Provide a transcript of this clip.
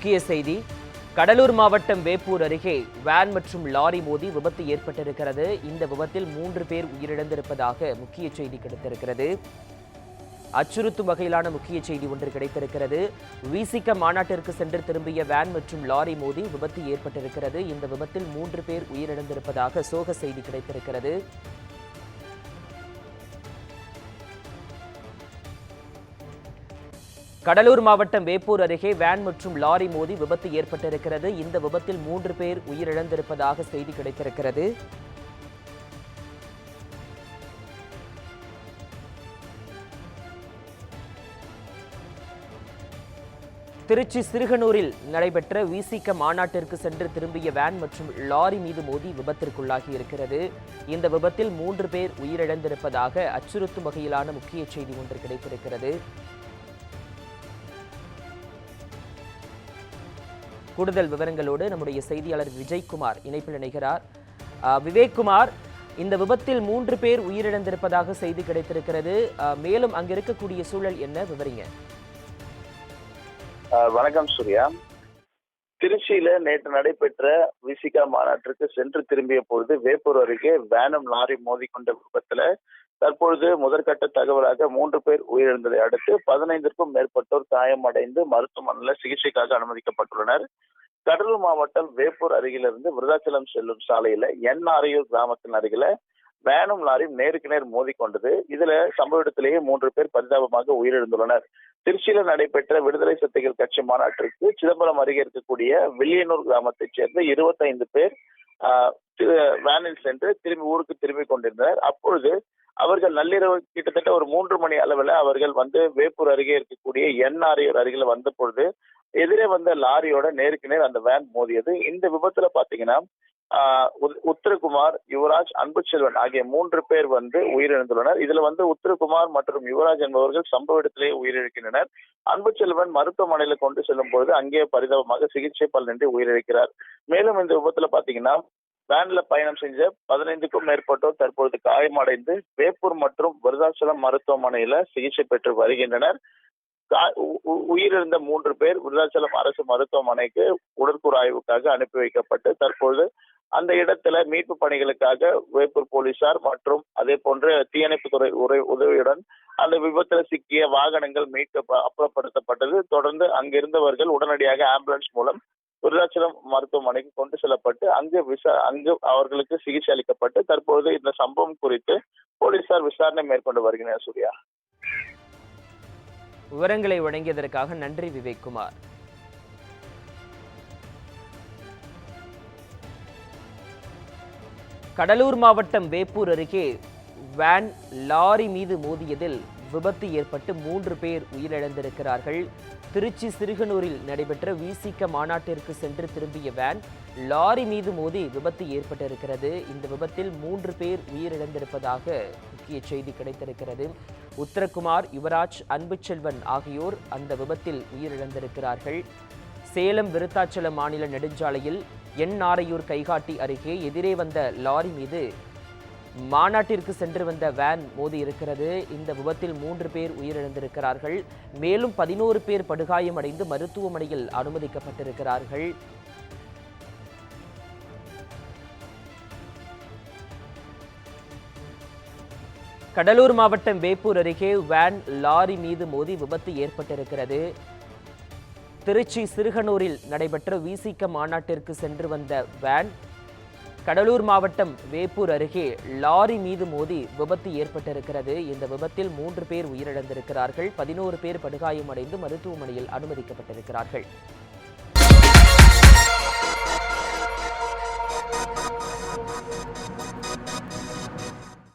முக்கிய செய்தி. கடலூர் மாவட்டம் வேப்பூர் அருகே வேன் மற்றும் லாரி மோதி விபத்து ஏற்பட்டிருக்கிறது. இந்த விபத்தில் மூன்று பேர் உயிரிழந்திருப்பதாக முக்கிய செய்தி கிடைத்திருக்கிறது. அச்சுறுத்தும் வகையிலான முக்கிய செய்தி ஒன்று கிடைத்திருக்கிறது. விசிக மாநாட்டிற்கு சென்று திரும்பிய வேன் மற்றும் லாரி மோதி விபத்து ஏற்பட்டிருக்கிறது. இந்த விபத்தில் மூன்று பேர் உயிரிழந்திருப்பதாக சோக செய்தி கிடைத்திருக்கிறது. கடலூர் மாவட்டம் வேப்பூர் அருகே வேன் மற்றும் லாரி மோதி விபத்து ஏற்பட்டிருக்கிறது. இந்த விபத்தில் மூன்று பேர் உயிரிழந்திருப்பதாக செய்தி கிடைத்திருக்கிறது. திருச்சி சிறுகனூரில் நடைபெற்ற விசிக மாநாட்டிற்கு சென்று திரும்பிய வேன் மற்றும் லாரி மீது மோதி விபத்திற்குள்ளாகி இருக்கிறது. இந்த விபத்தில் மூன்று பேர் உயிரிழந்திருப்பதாக அச்சுறுத்தும் வகையிலான முக்கிய செய்தி ஒன்று கிடைத்திருக்கிறது. கூடுதல் விவரங்களோடு நம்முடைய செய்தியாளர் விஜய்குமார் இணைப்பில் இணைகிறார். விவேக்குமார் இந்த விபத்தில் மூன்று பேர் உயிரிழந்திருப்பதாக செய்தி கிடைத்திருக்கிறது. மேலும் அங்கிருக்கக்கூடிய சூழல் என்ன? விவரிங்க. வணக்கம் சூர்யா. திருச்சியில நேற்று நடைபெற்ற விசிகா மாநாட்டிற்கு சென்று திரும்பிய பொழுது வேப்பூர் அருகே வேனும் லாரி மோதிக்கொண்ட விபத்துல தற்பொழுது முதற்கட்ட தகவலாக மூன்று பேர் உயிரிழந்ததை அடுத்து பதினைந்திற்கும் மேற்பட்டோர் காயமடைந்து மருத்துவமனையில் சிகிச்சைக்காக அனுமதிக்கப்பட்டுள்ளனர். கடலூர் மாவட்டம் வேப்பூர் அருகிலிருந்து விருதாச்சலம் செல்லும் சாலையில என்ஆரையூர் கிராமத்தின் அருகில வேனும் லாரியும் நேருக்கு நேர் மோதிக்கொண்டது இதுல சம்பவ இடத்திலேயே மூன்று பேர் பரிதாபமாக உயிரிழந்துள்ளனர். திருச்சியில நடைபெற்ற விடுதலை சத்திகள் கட்சி மாநாட்டிற்கு சிதம்பரம் அருகே இருக்கக்கூடிய வில்லியனூர் கிராமத்தைச் சேர்ந்த இருபத்தைந்து பேர் ஆஹ், வேனில் சென்று திரும்பி ஊருக்கு திரும்பி கொண்டிருந்தனர். அப்பொழுது அவர்கள் நள்ளிரவு கிட்டத்தட்ட ஒரு மூன்று மணி அளவில் அவர்கள் வந்து வேப்பூர் அருகே இருக்கக்கூடிய என்ஆர்ஐயூர் அருகில் வந்த பொழுது எதிரே வந்த லாரியோட நேருக்கு நேர் அந்த வேன் மோதியது. இந்த விபத்துல பாத்தீங்கன்னா உத்தரகுமார் யுவராஜ் அன்புச்செல்வன் ஆகிய மூன்று பேர் வந்து உயிரிழந்துள்ளனர். இதுல வந்து உத்தரகுமார் மற்றும் யுவராஜ் என்பவர்கள் சம்பவ இடத்திலேயே உயிரிழக்கின்றனர். அன்புச்செல்வன் மருத்துவமனையில கொண்டு செல்லும் பொழுது அங்கே பரிதாபமாக சிகிச்சை பலனின்றி உயிரிழக்கிறார். மேலும் இந்த விபத்துல பாத்தீங்கன்னா வேன்ல பயணம் செஞ்ச பதினைந்துக்கும் மேற்பட்டோர் தற்பொழுது காயமடைந்து வேப்பூர் மற்றும் விருதாச்சலம் மருத்துவமனையில சிகிச்சை பெற்று வருகின்றனர். உ- உயிரிழந்த மூன்று பேர் விருதாச்சலம் அரசு மருத்துவமனைக்கு உடற்கூறு ஆய்வுக்காக அனுப்பி வைக்கப்பட்டு தற்பொழுது அந்த இடத்துல மீட்பு பணிகளுக்காக வேப்பூர் போலீசார் மற்றும் அதே போன்று தீயணைப்புத்துறை உரை- உதவியுடன் அந்த விபத்துல சிக்கிய வாகனங்கள் மீட்க அப்புறப்படுத்தப்பட்டது. தொடர்ந்து அங்கிருந்தவர்கள் உடனடியாக ஆம்புலன்ஸ் மூலம் விருதாச்சலம் மருத்துவமனைக்கு கொண்டு செல்லப்பட்டு அங்கு விசா அங்கு அவர்களுக்கு சிகிச்சை அளிக்கப்பட்டு தற்போது இந்த சம்பவம் குறித்து போலீசார் விசாரணை மேற்கொண்டு வருகின்றனர் சூர்யா. விவரங்களை வழங்கியதற்காக நன்றி விவேக்குமார் கடலூர் மாவட்டம் வேப்பூர் அருகே வேன் லாரி மீது மோதியதில் விபத்து ஏற்பட்டு மூன்று பேர் உயிரிழந்திருக்கிறார்கள். திருச்சி சிறுகனூரில் நடைபெற்ற விசிக மாநாட்டிற்கு சென்று திரும்பிய வேன் லாரி மீது மோதி விபத்து ஏற்பட்டிருக்கிறது. இந்த விபத்தில் மூன்று பேர் உயிரிழந்திருப்பதாக முக்கிய செய்தி கிடைத்திருக்கிறது. உத்தரகுமார் யுவராஜ் அன்புச்செல்வன் ஆகியோர் அந்த விபத்தில் உயிரிழந்திருக்கிறார்கள். சேலம் விருத்தாச்சலம் மாநில நெடுஞ்சாலையில் எண்ணாரையூர் கைகாட்டி அருகே எதிரே வந்த லாரி மீது மாநாட்டிற்கு சென்று வந்த வேன் மோதி இருக்கிறது. இந்த விபத்தில் மூன்று பேர் உயிரிழந்திருக்கிறார்கள். மேலும் பதினோரு பேர் படுகாயமடைந்து மருத்துவமனையில் அனுமதிக்கப்பட்டிருக்கிறார்கள். கடலூர் மாவட்டம் வேப்பூர் அருகே வேன் லாரி மீது மோதி விபத்து ஏற்பட்டிருக்கிறது. திருச்சி சிறுகனூரில் நடைபெற்ற விசிக மாநாட்டிற்கு சென்று வந்த வேன் கடலூர் மாவட்டம் வேப்பூர் அருகே லாரி மீது மோதி விபத்து ஏற்பட்டிருக்கிறது. இந்த விபத்தில் மூன்று பேர் உயிரிழந்திருக்கிறார்கள். பதினோரு பேர் படுகாயமடைந்து மருத்துவமனையில் அனுமதிக்கப்பட்டிருக்கிறார்கள்.